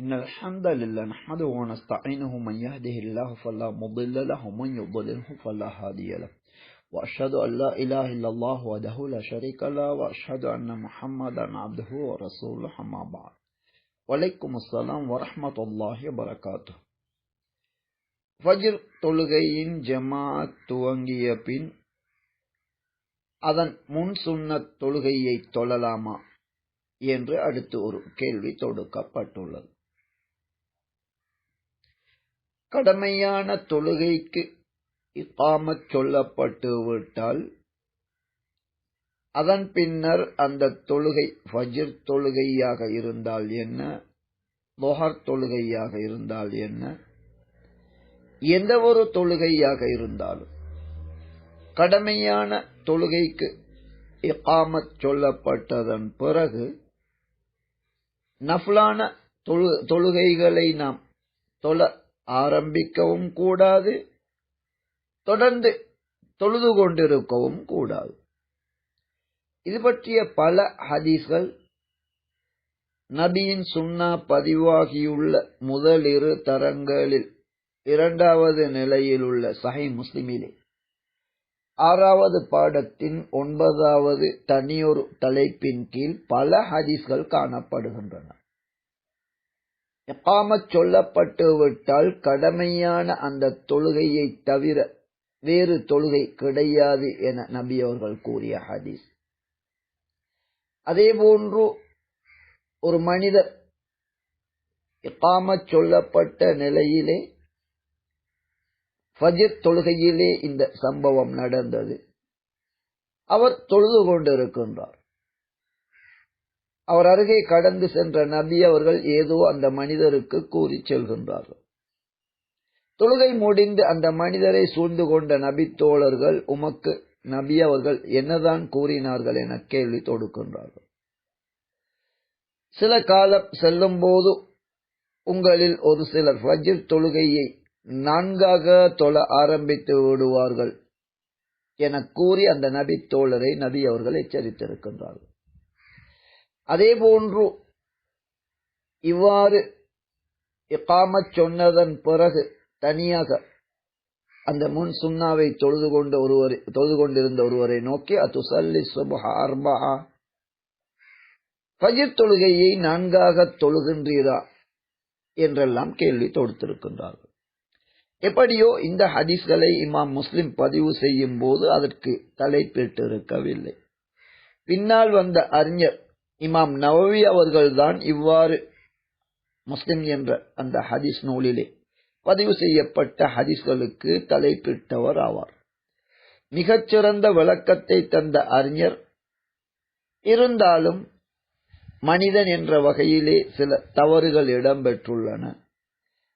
إن الحمد لله نحمده ونستعينه من يهده الله فلا مضل له ومن يضلله فلا هادي له. وأشهد أن لا إله إلا الله وحده لا شريك له وأشهد أن محمدا عبده ورسوله أما بعد. وعليكم السلام ورحمة الله وبركاته. فجر தொழுகையின் جماعة توانجي يبين أذن من سنة தொழுகையை தொழலாமா என்று அடுத்து ஒரு கேள்வி தொடுக்கப்பட்டுள்ளது கடமையான தொழுகைக்கு இக்காமத் சொல்லப்பட்டு விட்டால் அதன் பின்னர் அந்த தொழுகை ஃபஜிர் தொழுகையாக இருந்தால் என்ன? லொஹர் தொழுகையாக இருந்தால் என்ன? எந்த ஒரு தொழுகையாக இருந்தாலும் கடமையான தொழுகைக்கு இக்காமத் சொல்லப்பட்டதன் பிறகு நஃப்லான தொழு தொழுகைகளை நாம் தொழ ஆரம்பிக்கவும் கூடாது தொடர்ந்து தொழுது கொண்டிருக்கவும் கூடாது. இது பற்றிய பல ஹதீஸ்கள் நபியின் சுன்னா பதிவாகியுள்ள முதலிரு தரங்களில் இரண்டாவது நிலையில் உள்ள சஹை முஸ்லிமிலே. ஆறாவது பாடத்தின் ஒன்பதாவது தனியொரு தலைப்பின் கீழ் பல ஹதீஸ்கள் காணப்படுகின்றன. எப்பாமச் சொல்லப்பட்டு விட்டால் கடமையான அந்த தொழுகையை தவிர வேறு தொழுகை கிடையாது என நபி அவர்கள் கூறிய ஹதீஸ். அதேபோன்று ஒரு மனிதர் இக்காமச் சொல்லப்பட்ட நிலையிலே ஃபஜிர் தொழுகையிலே இந்த சம்பவம் நடந்தது. அவர் தொழுது கொண்டிருக்கின்றார். அவர் அருகே கடந்து சென்ற நபி அவர்கள் ஏதோ அந்த மனிதருக்கு கூறி செல்கின்றார்கள். தொழுகை முடிந்து அந்த மனிதரை சூழ்ந்து கொண்ட நபி தோழர்கள் உமக்கு நபி அவர்கள் என்னதான் கூறினார்கள் என கேள்வி தொடுக்கின்றார்கள். சில காலம் செல்லும் போது உங்களில் ஒரு சிலர் ஃபஜிர் தொழுகையை நான்காக தொழ ஆரம்பித்து விடுவார்கள் என கூறி அந்த நபி தோழரை நபி அவர்கள் எச்சரித்திருக்கின்றார்கள். அதே போன்று இவ்வாறு இக்காமச் சொன்னதன் பிறகு தனியாக அந்த முன் சுண்ணாவை தொழுது கொண்ட ஒருவரை தொழுது கொண்டிருந்த ஒருவரை நோக்கி அத்துசல்லி சுபஹ அர்பா. ஃபஜிர் தொழுகையை நான்காக தொழுகின்றீரா என்றெல்லாம் கேள்வி தொடுத்திருக்கின்றார்கள். எப்படியோ இந்த ஹதீஸ்களை இமாம் முஸ்லிம் பதிவு செய்யும் போது அதற்கு தலைப்பிட்டிருக்கவில்லை. பின்னால் வந்த அறிஞர் இமாம் நவவி அவர்கள்தான் இவ்வாறு முஸ்லிம் என்ற அந்த ஹதீஸ் நூலிலே பதிவு செய்யப்பட்ட ஹதீஸ்களுக்கு தலைப்பிட்டவர் ஆவார். மிகச்சிறந்த விளக்கத்தை தந்த அறிஞர் இருந்தாலும் மனிதன் என்ற வகையிலே சில தவறுகள் இடம்பெற்றுள்ளன.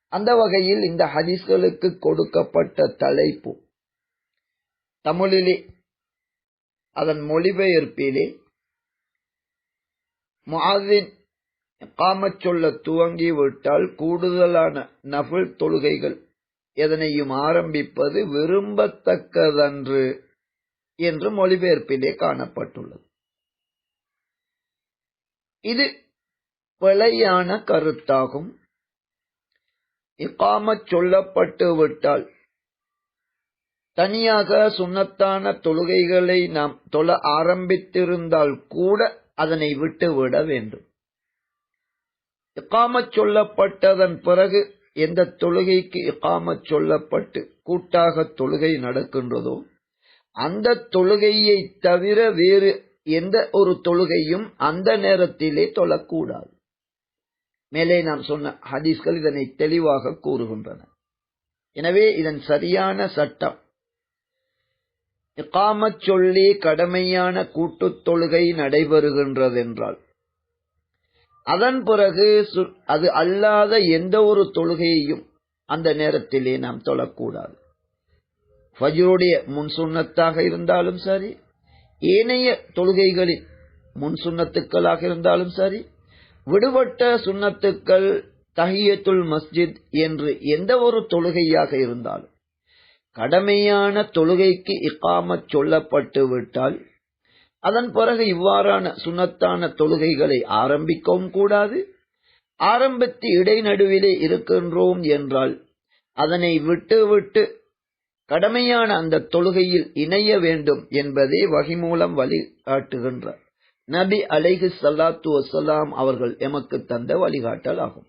அந்த வகையில் இந்த ஹதீஸ்களுக்கு கொடுக்கப்பட்ட தலைப்பு தமிழிலே அதன் மொழிபெயர்ப்பிலே முஆதின் காமச் சொல்ல துவங்கி விட்டால் கூடுதலான நபிள் தொழுகைகள் எதனையும் ஆரம்பிப்பது விரும்பத்தக்கதன்று என்று மொழிபெயர்ப்பிலே காணப்பட்டுள்ளது. இது பிழையான கருத்தாகும். இக்காமச் சொல்லப்பட்டு விட்டால் தனியாக சுண்ணத்தான தொழுகைகளை நாம் தொழ ஆரம்பித்திருந்தால் கூட அதனை விட்டுவிட வேண்டும். இக்காமச் சொல்லப்பட்டதன் பிறகு எந்த தொழுகைக்கு இக்காமச் சொல்லப்பட்டு கூட்டாக தொழுகை நடக்கின்றதோ அந்த தொழுகையை தவிர வேறு எந்த ஒரு தொழுகையும் அந்த நேரத்திலே தொழக்கூடாது. மேலே நாம் சொன்ன ஹதீஸ்கள் இதனை தெளிவாக கூறுகின்றன. எனவே இதன் சரியான சட்டம் இக்காமச் சொல்லி கடமையான கூட்டுத் தொழுகை நடைபெறுகின்றதென்றால் அதன் பிறகு அது அல்லாத எந்த ஒரு தொழுகையையும் அந்த நேரத்திலே நாம் தொழக்கூடாது. ஃபஜ்ருடைய முன் சுண்ணத்தாக இருந்தாலும் சரி ஏனைய தொழுகைகளின் முன் சுண்ணத்துக்களாக இருந்தாலும் சரி விடுபட்ட சுண்ணத்துக்கள் தஹியத்துல் மஸ்ஜித் என்று எந்த ஒரு தொழுகையாக இருந்தாலும் கடமையான தொழுகைக்கு இக்காமச் சொல்லப்பட்டு விட்டால் அதன் பிறகு இவ்வாறான சுனத்தான தொழுகைகளை ஆரம்பிக்கவும் கூடாது. ஆரம்பித்து இடைநடுவிலே இருக்கின்றோம் என்றால் அதனை விட்டு விட்டு கடமையான அந்த தொழுகையில் இணைய வேண்டும் என்பதே வகை மூலம் வழிகாட்டுகின்றார் நபி அலைஹு சல்லாத்து வசலாம் அவர்கள் எமக்கு தந்த வழிகாட்டல் ஆகும்